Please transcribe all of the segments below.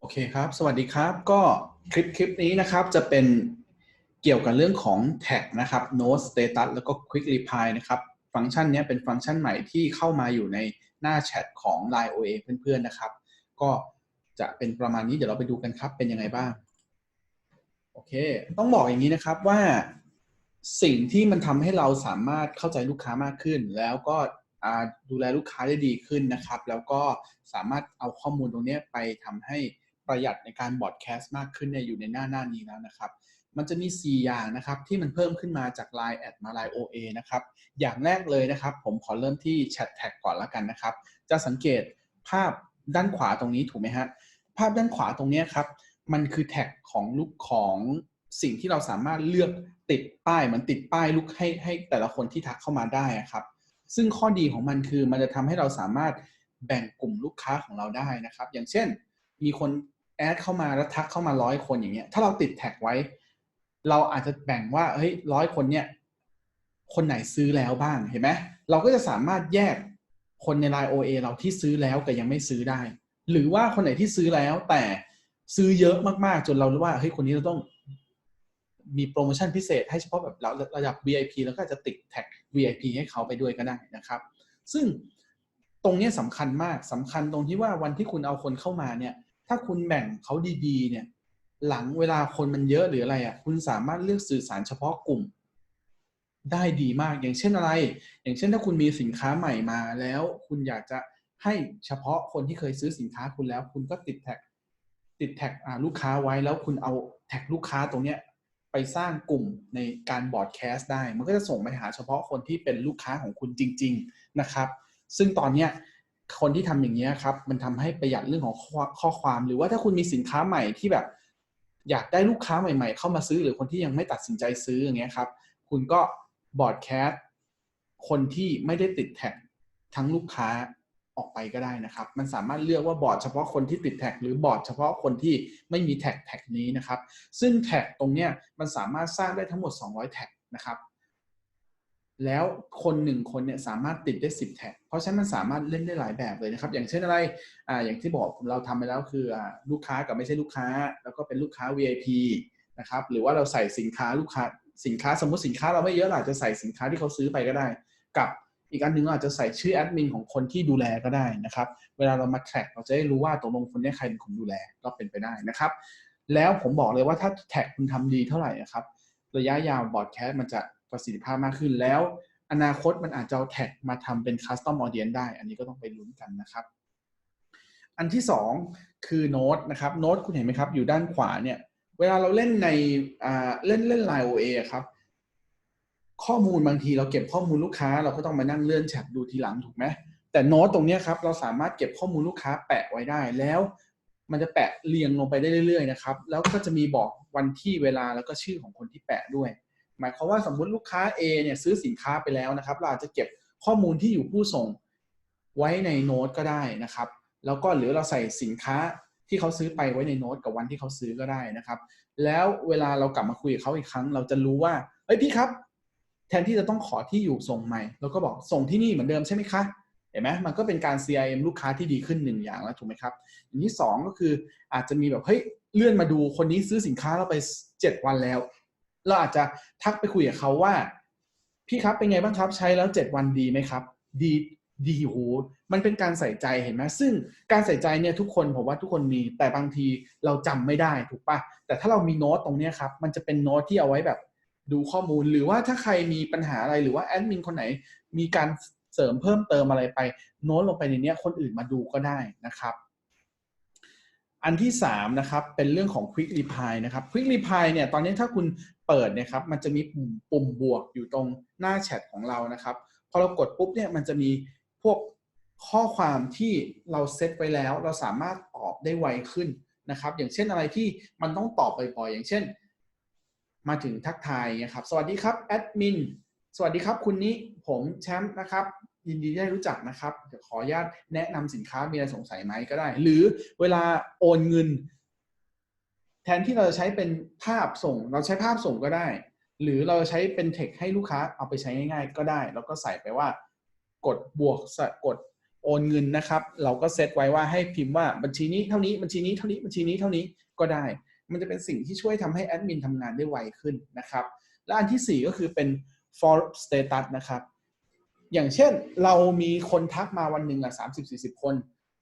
โอเคครับ สวัสดีครับ ก็คลิปคลิปนี้นะครับจะเป็นเกี่ยวกับเรื่องของ tag นะครับ note status แล้วก็ quick reply นะครับ ฟังก์ชันนี้เป็นฟังก์ชันใหม่ที่เข้ามาอยู่ในหน้าแชทของ Line OA เพื่อนๆนะครับ ก็จะเป็นประมาณนี้เดี๋ยวเราไปดูกันครับ เป็นยังไงบ้าง โอเค ต้องบอกอย่างนี้นะครับว่าสิ่งที่มันทำให้เราสามารถเข้าใจลูกค้ามากขึ้น แล้วก็ดูแลลูกค้าได้ดีขึ้นนะครับ แล้วก็สามารถเอาข้อมูลตรงนี้ไปทำให้ ประหยัดในการบอดแคสต์มากขึ้นเนี่ยอยู่ในหน้าหน้านี้แล้วนะครับมันจะมี 4 อย่างนะครับที่มันเพิ่มขึ้นมาจาก Line แอดมา Line OA นะครับอย่างแรกเลยนะครับ ผมขอเริ่มที่ Chat Tag ก่อนแล้วกันนะครับ จะสังเกตภาพด้านขวาตรงนี้ถูกไหมฮะภาพด้านขวาตรงนี้ครับ มันคือแท็กของลูกของสิ่งที่เราสามารถเลือกติดป้ายเหมือนติดป้ายลูกให้ให้แต่ละคนที่ทักเข้ามาได้อะครับ ซึ่งข้อดีของมันคือมันจะทำให้เราสามารถแบ่งกลุ่มลูกค้าของเราได้นะครับ อย่างเช่น มีคน แอดเข้ามาแล้วทักเข้ามาร้อยคนอย่างเงี้ย ถ้าเราติดแท็กไว้ เราอาจจะแบ่งว่าเฮ้ยร้อยคนเนี่ย คนไหนซื้อแล้วบ้างเห็นไหมเราก็จะสามารถแยกคนใน Line OA เราที่ซื้อแล้วกับยังไม่ซื้อได้ หรือว่าคนไหนที่ซื้อแล้วแต่ซื้อเยอะมากๆ จนเรารู้ว่าเฮ้ยคนนี้เราต้องมีโปรโมชั่นพิเศษให้เฉพาะแบบเราระดับ VIP แล้วก็จะติดแท็ก VIP ให้เขาไปด้วยก็ได้นะครับ ซึ่งตรงนี้สำคัญมากสำคัญตรงที่ว่าวันที่คุณเอาคนเข้ามาเนี่ย ถ้าคุณแบ่งเขาดีๆ เนี่ย หลังเวลาคนมันเยอะหรืออะไรอะ คุณสามารถเลือกสื่อสารเฉพาะกลุ่ม ได้ดีมากอย่างเช่นอะไร อย่างเช่นถ้าคุณมีสินค้าใหม่มาแล้ว คุณอยากจะให้เฉพาะคนที่เคยซื้อสินค้าคุณแล้ว คุณก็ติดแท็ก ติดแท็กลูกค้าไว้แล้วคุณเอาแท็กลูกค้าตรงเนี้ยไปสร้างกลุ่มในการบอดแคสต์ได้ มันก็จะส่งไปหาเฉพาะคนที่เป็นลูกค้าของคุณจริง ๆ นะครับ ซึ่งตอนเนี้ย คนที่ทำอย่างนี้ครับ มันทำให้ประหยัดเรื่องของข้อข้อความ หรือว่าถ้าคุณมีสินค้าใหม่ที่แบบ อยากได้ลูกค้าใหม่ ๆ เข้ามาซื้อหรือคนที่ยังไม่ตัดสินใจซื้ออย่างเงี้ยครับ คุณก็บอดแคสต์คนที่ไม่ได้ติดแท็กทั้งลูกค้าออกไปก็ได้นะครับ มันสามารถเลือกว่าบอร์ดเฉพาะคนที่ติดแท็กหรือบอร์ดเฉพาะคนที่ไม่มีแท็กแท็กนี้นะครับ ซึ่งแท็กตรงเนี้ยมันสามารถสร้างได้ทั้งหมด 200 แท็กนะครับ แล้วคนหนึ่งคนเนี่ยสามารถติดได้ 10 แท็ก เพราะฉะนั้นมันสามารถเล่นได้หลายแบบเลยนะครับ อย่างเช่นอะไรอ่าอย่างที่บอกเราทำไปแล้วคืออ่าลูกค้ากับไม่ใช่ลูกค้า แล้วก็เป็นลูกค้า VIP นะครับ หรือว่าเราใส่สินค้าลูกค้าสินค้าสมมติสินค้าเราไม่เยอะเราจะใส่สินค้าที่เขาซื้อไปก็ได้ กับอีกอันหนึ่งเราอาจจะใส่ชื่อแอดมินของคนที่ดูแลก็ได้นะครับ เวลาเรามาแท็กเราจะได้รู้ว่าตกลงคนนี้ใครเป็นคนดูแลก็เป็นไปได้นะครับ แล้วผมบอกเลยว่าถ้าแท็กคุณทำดีเท่าไหร่นะครับ ระยะยาวบอดแคสต์มันจะ ประสิทธิภาพมากขึ้นแล้ว อนาคตมันอาจจะเอาแท็กมาทำเป็นคัสตอมออเดียนได้ อันนี้ก็ต้องไปลุ้นกันนะครับ อันที่สองคือโน้ตนะครับโน้ตคุณเห็นไหมครับ อยู่ด้านขวาเนี่ยเวลาเราเล่นในเล่นเล่นไลน์โอเอครับ ข้อมูลบางทีเราเก็บข้อมูลลูกค้า เราก็ต้องมานั่งเลื่อนแชทดูทีหลังถูกไหมแต่โน้ตตรงนี้ครับเราสามารถเก็บข้อมูลลูกค้าแปะไว้ได้แล้ว มันจะแปะเรียงลงไปได้เรื่อยๆนะครับ แล้วก็จะมีบอกวันที่เวลาแล้วก็ชื่อของคนที่แปะด้วย หมายความว่าสมมุติลูกค้า A เนี่ยซื้อสินค้าไปแล้วนะครับ เราอาจจะเก็บข้อมูลที่อยู่ผู้ส่งไว้ในโน้ตก็ได้นะครับ แล้วก็หรือเราใส่สินค้าที่เขาซื้อไปไว้ในโน้ตกับวันที่เขาซื้อก็ได้นะครับ แล้วเวลาเรากลับมาคุยกับเขาอีกครั้ง เราจะรู้ว่าเอ้ยพี่ครับ แทนที่จะต้องขอที่อยู่ส่งใหม่เราก็บอกส่งที่นี่เหมือนเดิมใช่ไหมคะเห็นไหมมันก็เป็นการ CRM ลูกค้าที่ดีขึ้นหนึ่งอย่างแล้วถูกไหมครับอย่างที่สองก็คืออาจจะมีแบบเฮ้ยเลื่อนมาดูคนนี้ซื้อสินค้าเราไปเจ็ดวันแล้ว เราอาจจะทักไปคุยกับเขาว่า พี่ครับเป็นไงบ้างครับใช้แล้วเจ็ดวันดีไหมครับ ดีดีโหมันเป็นการใส่ใจเห็นไหมซึ่งการใส่ใจเนี่ยทุกคนผมว่าทุกคนมีแต่บางทีเราจำไม่ได้ถูกปะแต่ถ้าเรามีโน้ตตรงเนี้ยครับ มันจะเป็นโน้ตที่เอาไว้แบบดูข้อมูล หรือว่าถ้าใครมีปัญหาอะไรหรือว่าแอดมินคนไหน มีการเสริมเพิ่มเติมอะไรไป โน้ตลงไปในนี้คนอื่นมาดูก็ได้นะครับ อันที่3นะครับเป็นเรื่องของ Quick Reply นะครับ Quick Reply เนี่ยตอนนี้ถ้าคุณเปิดนี่ยครับมันจะมีปุ่มปุ่มบวกอยู่ตรงหน้าแชทของเรานะครับพอเรากดปุ๊บเนี่ยมันจะมีพวกข้อความที่เราเซตไว้แล้ว เราสามารถตอบได้ไวขึ้นนะครับ อย่างเช่นอะไรที่มันต้องตอบบ่อยๆอย่างเช่น มาถึงทักทายนะครับ สวัสดีครับแอดมิน สวัสดีครับคุณนี้ผมแชมป์นะครับ ยินดีได้รู้จักนะครับเดี๋ยวขออนุญาตแนะนำสินค้ามีอะไรสงสัยไหมก็ได้ หรือเวลาโอนเงิน แทนที่เราจะใช้เป็นภาพส่ง เราใช้ภาพส่งก็ได้ หรือเราใช้เป็นเทคให้ลูกค้าเอาไปใช้ง่าย ๆ ก็ได้ แล้วก็ใส่ไปว่ากดบวกกดโอนเงินนะครับ เราก็เซตไว้ว่าให้พิมพ์ว่าบัญชีนี้เท่านี้บัญชีนี้เท่านี้บัญชีนี้เท่านี้ก็ได้ มันจะเป็นสิ่งที่ช่วยทำให้แอดมินทำงานได้ไวขึ้นนะครับและอันที่ 4 ก็คือเป็น for status นะครับ อย่างเช่นเรามีคนทักมาวันหนึ่งอะสามสิบสี่สิบคน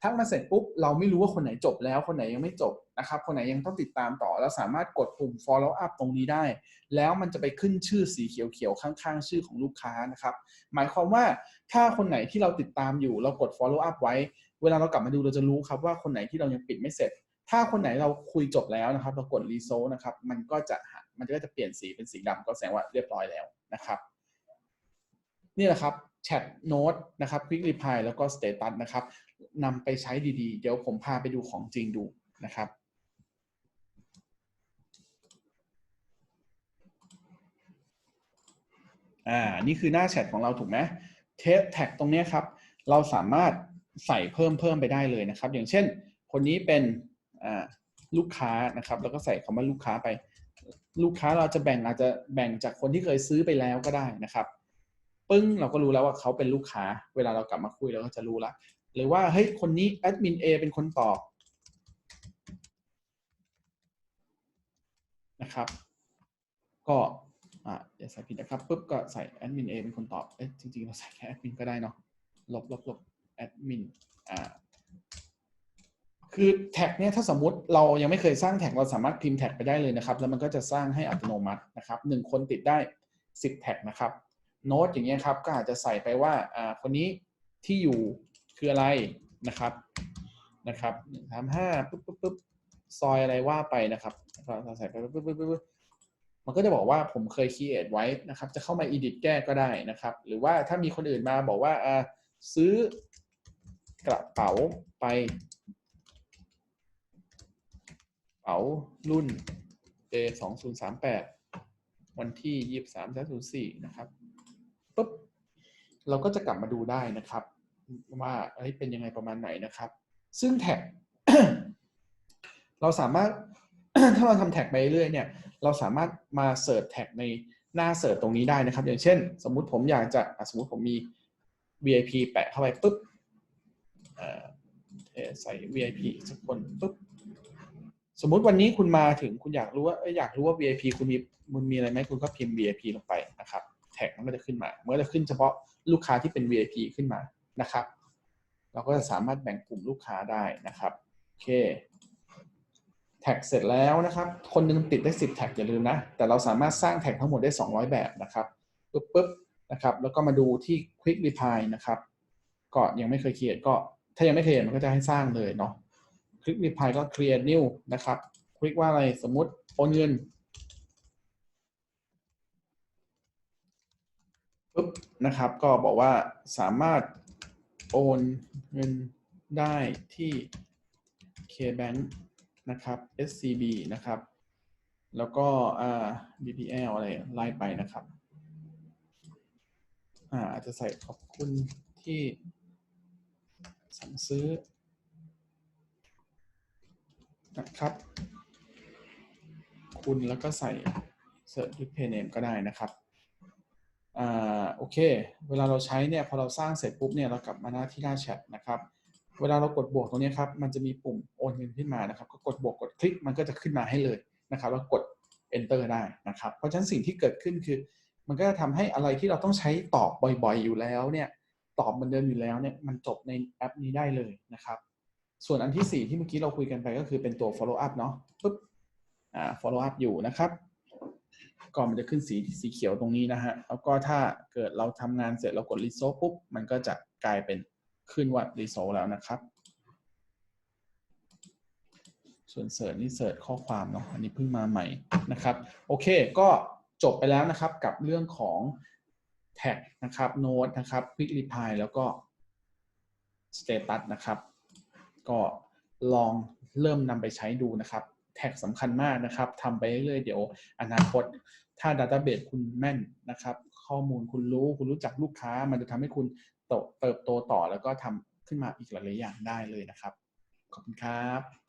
ทักมาเสร็จปุ๊บ เราไม่รู้ว่าคนไหนจบแล้วคนไหนยังไม่จบนะครับ คนไหนยังต้องติดตามต่อ เราสามารถกดปุ่ม follow up ตรงนี้ได้ แล้วมันจะไปขึ้นชื่อสีเขียวๆข้างๆ ชื่อของลูกค้านะครับ หมายความว่าถ้าคนไหนที่เราติดตามอยู่ เรากด follow up ไว้ เวลาเรากลับมาดูเราจะรู้ครับว่าคนไหนที่เรายังปิดไม่เสร็จ ถ้าคนไหนเราคุยจบแล้วนะครับเรากด result นะครับ มันก็จะมันก็จะเปลี่ยนสีเป็นสีดำก็แสดงว่าเรียบร้อยแล้วนะครับนี่แหละครับแชทโน้ตนะครับ Quick Reply แล้วก็ Status นะครับนำไปใช้ดีๆ เดี๋ยวผมพาไปดูของจริงดูนะครับอ่านี่คือหน้าแชทของเราถูกไหมเทสแท็กตรงนี้ครับ เราสามารถใส่เพิ่มเพิ่มไปได้เลยนะครับ อย่างเช่น คนนี้เป็น ลูกค้านะครับ แล้วก็ใส่คำว่าลูกค้าไป ลูกค้าเราจะแบ่งอาจจะแบ่งจากคนที่เคยซื้อไปแล้วก็ได้นะครับปึ้งเราก็รู้แล้วว่าเขาเป็นลูกค้า เวลาเรากลับมาคุยเราก็จะรู้ละหรือว่าเฮ้ยคนนี้แอดมิน A เป็นคนตอบนะครับ ก็อ่าอย่าใส่ผิดนะครับปุ๊บก็ใส่แอดมิน A เป็นคนตอบเอ๊ะจริงๆเราใส่แค่แอดมินก็ได้เนาะลบลบลบแอดมินอ่า คือแท็กเนี่ยถ้าสมมุติเรายังไม่เคยสร้างแท็กเราสามารถพิมพ์แท็กไปได้เลยนะครับ แล้วมันก็จะสร้างให้อัตโนมัตินะครับหนึ่งคนติดได้ 10 แท็กนะครับโน้ตอย่างเงี้ยครับก็อาจจะใส่ไปว่าอ่าคนนี้ที่อยู่คืออะไรนะครับนะครับหนึ่งสามห้าปุ๊บปุ๊บปุ๊บซอยอะไรว่าไปนะครับเราใส่ไปปุ๊บปุ๊บปุ๊บปุ๊บมันก็จะบอกว่าผมเคยคีเอทไว้นะครับ จะเข้ามา edit แก้ก็ได้นะครับ หรือว่าถ้ามีคนอื่นมาบอกว่าอ่าซื้อกระเป๋าไป เป๋ารุ่น J สองศูนย์สามแปดวันที่ยี่สิบสามศูนย์สี่นะครับปุ๊บเราก็จะกลับมาดูได้นะครับ ว่าเอ้ยเป็นยังไงประมาณไหนนะครับ ซึ่งแท็ก เราสามารถถ้าเราทำแท็กไปเรื่อยเนี่ยเราสามารถมาเสิร์ชแท็กในหน้าเสิร์ชตรงนี้ได้นะครับ อย่างเช่น สมมุติผมอยากจะสมมุติผมมี VIP แปะเข้าไปปุ๊บเออใส่ VIP สักคนปุ๊บ สมมุติวันนี้คุณมาถึงคุณอยากรู้ว่าอยากรู้ว่า VIP คุณมีมันมีอะไรไหมคุณก็พิมพ์ VIP ลงไปนะครับ แท็กมันจะขึ้นมาเมันก็จะขึ้นเฉพาะลูกค้าที่เป็น VIP ขึ้นมานะครับ เราก็จะสามารถแบ่งกลุ่มลูกค้าได้นะครับโอเคแท็กเสร็จแล้วนะครับ คนหนึงติดได้ 10 แท็กอย่าลืมนะ แต่เราสามารถสร้างแท็กทั้งหมดได้ 200 แบบนะครับปุ๊บปุ๊บนะครับ แล้วก็มาดูที่ Quick Reply นะครับ ก็ยังไม่เคยเขียนก็ ถ้ายังไม่เคยเขียนมันก็จะให้สร้างเลยเนาะ Quick Reply ก็ create new นะครับ Quick ว่าอะไรสมมติโอนเงินปุ๊บนะครับ ก็บอกว่าสามารถโอนเงินได้ที่ KBank นะครับ SCB นะครับ แล้วก็ BPL อะไรไล่ไปนะครับอาจจะใส่ขอบคุณที่สั่งซื้อ นะครับ คุณแล้วก็ใส่ search with pay name ก็ได้นะครับอ่าโอเค เวลาเราใช้เนี่ยพอเราสร้างเสร็จปุ๊บเนี่ยเรากลับมาหน้าที่หน้าแชทนะครับ เวลาเรากดบวกตรงนี้ครับมันจะมีปุ่มโอนเงินขึ้นมานะครับ ก็กดบวกกดคลิกมันก็จะขึ้นมาให้เลยนะครับแล้วกด enter ได้นะครับ เพราะฉะนั้นสิ่งที่เกิดขึ้นคือ มันก็จะทำให้อะไรที่เราต้องใช้ตอบบ่อยๆ อยู่แล้วเนี่ยตอบเหมือนเดิมอยู่แล้วเนี่ยมันจบในแอปนี้ได้เลยนะครับ ส่วนอันที่ 4 ที่เมื่อกี้เราคุยกันไปก็คือเป็นตัว follow up เนาะปุ๊บอ่า follow up อยู่นะครับก็มันจะขึ้นสีสีเขียวตรงนี้นะฮะ แล้วก็ถ้าเกิดเราทำงานเสร็จเรากด result ปุ๊บ มันก็จะกลายเป็นขึ้นว่า result แล้วนะครับ ส่วนเสิร์ชนี่เสิร์ชข้อความเนาะ อันนี้เพิ่งมาใหม่นะครับ โอเค ก็จบไปแล้วนะครับกับเรื่องของแท็กนะครับ โน้ตนะครับ quick reply แล้วก็ status นะครับ ก็ลองเริ่มนำไปใช้ดูนะครับ แท็กสำคัญมากนะครับทำไปเรื่อยๆเดี๋ยวอนาคต ถ้า Database คุณแม่นนะครับ ข้อมูลคุณรู้คุณรู้จักลูกค้า มันจะทำให้คุณโตเติบโตต่อแล้วก็ทำขึ้นมาอีกหลายๆอย่างได้เลยนะครับ ขอบคุณครับ